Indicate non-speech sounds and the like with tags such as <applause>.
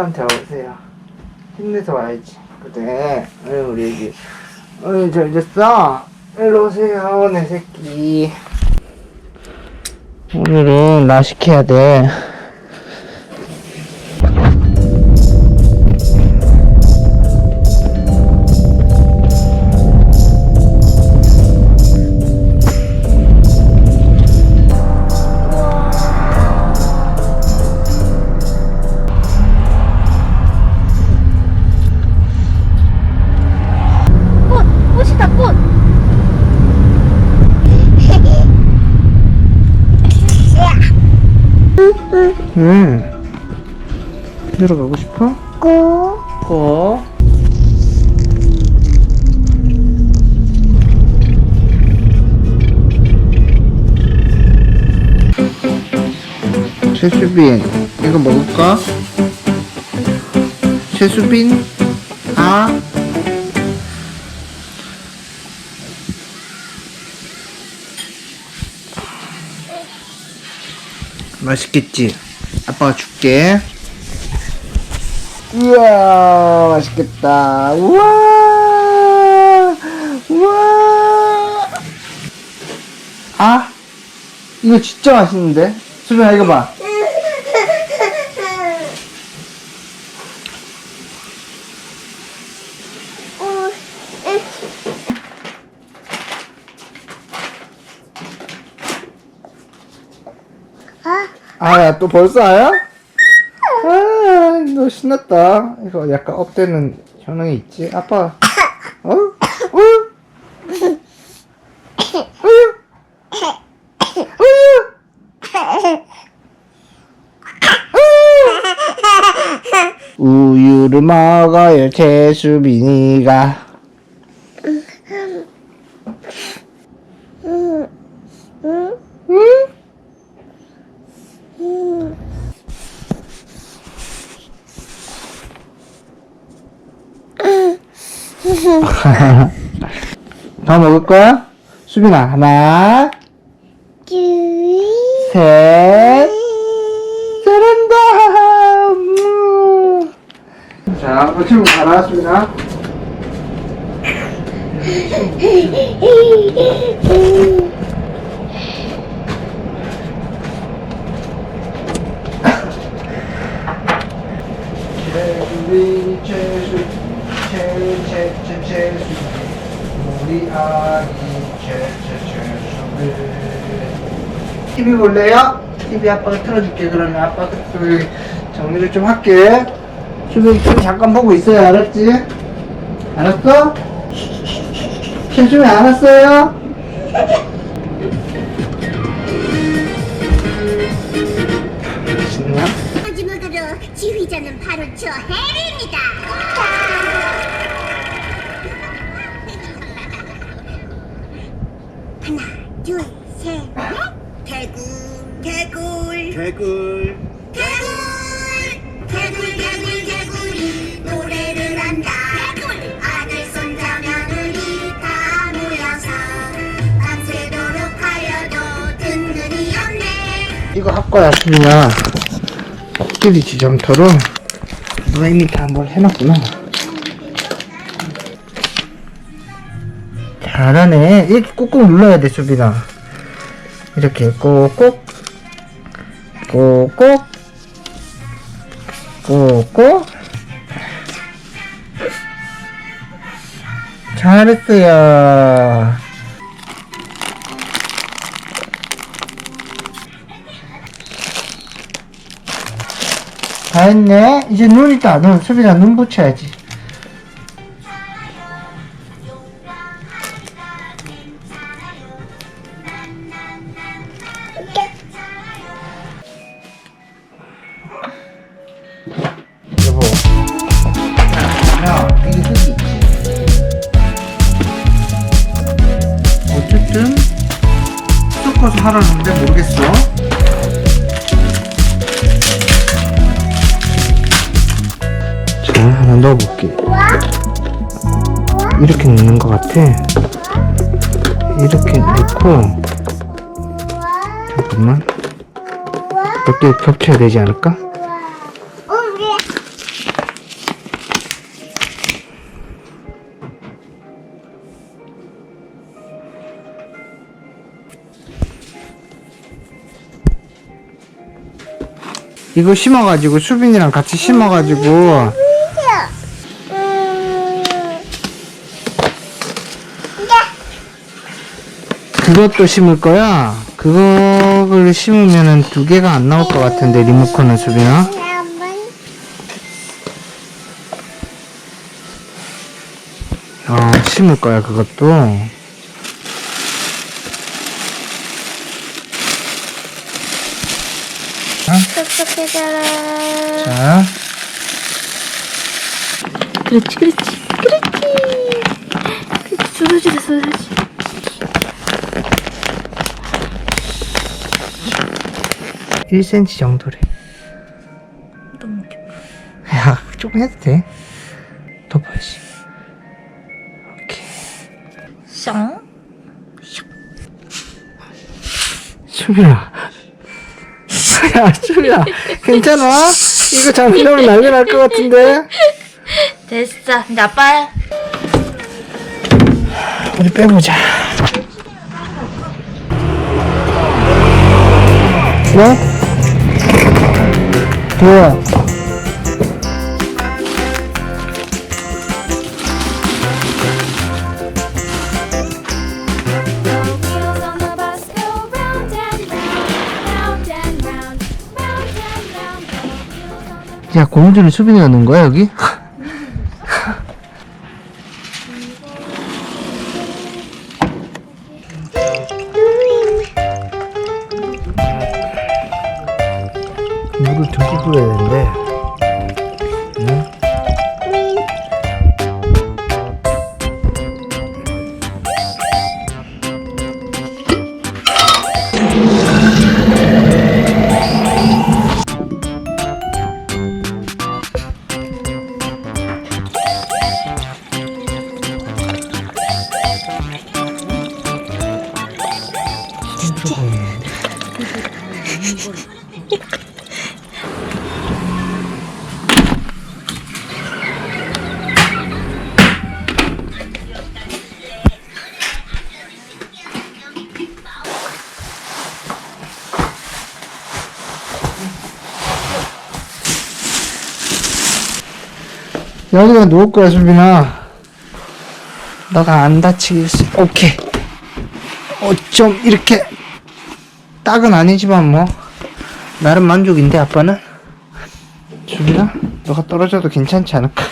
아빠한테 와보세요. 힘내서 와야지. 그래. 어이, 우리 애기. 어이, 잘 잤어? 일로 오세요, 내 새끼. 오늘은 라식해야 돼. 응. 들어가고 싶어? 꽃! 고. 최수빈, 이거 먹을까? 최수빈, 아? 맛있겠지? 아빠가 줄게. 이야 맛있겠다. 우와 우와. 아 이거 진짜 맛있는데? 수빈아 이거 봐 아야 또 벌써 아야? 아너 신났다 이거 약간 업되는 효능이 있지 아빠 어? 어? 우유를 먹어요 제수빈이가 <laughs> 더 먹을 거야? 수빈아 하나 셋 잘한다 음. 자 아빠 친구 가라 수빈아 <laughs> 우리 최수 우리 아기 최최최수 TV 볼래요? TV 아빠가 틀어줄게 그러면 아빠가 그 정리를 좀 할게 수빈 TV 잠깐 보고 있어요 알았지? 알았어? 최수빈 알았어요? 개굴, 개굴 개굴, 개굴, 개굴, 개굴이 노래를 한다. 개굴, 아들, 손자, 며느리 다 모여서 밤새도록 하여도 듣는 이 없네. 이거 할 거야 수빈아 코끼리 지점토로. 누가 이미 다 뭘 해놨구나. 잘하네. 이렇게 꾹꾹 눌러야 돼 수빈아. 이렇게 꼭꼭 꼭꼭 꼭꼭 잘했어요. 다 했네. 이제 눈 있다. 눈 수빈아 눈 붙여야지 하라는데 모르겠어. 자 하나 넣어볼게. 이렇게 넣는 것 같아. 이렇게 넣고 잠깐만. 몇 개 겹쳐야 되지 않을까? 이거 심어가지고 수빈이랑 같이 심어가지고 그것도 심을 거야. 그거를 심으면은 두 개가 안 나올 것 같은데 리모컨은 수빈아. 어 심을 거야 그것도. 촉촉해져라. 자. 그렇지, 그렇지, 그렇지. 그렇지, 쏟아지. 일 m 정도래. 너무 귀여워. 야, 조금 해도 돼. 덮어야지. 오케이. 쌍. 수빈 아. 야, 수빈아. 괜찮아? 이거 잘못하면 난리 날 것 같은데? 됐어. 이제 아빠 우리 빼보자. 뭐? 뭐야? 야, 고무줄을 수빈이가 넣은 거야, 여기? 여기가 누울 거야, 수빈아. 너가 안 다치게 했어. 오케이. 어, 좀, 이렇게. 딱은 아니지만, 뭐. 나름 만족인데, 아빠는? 수빈아? 너가 떨어져도 괜찮지 않을까?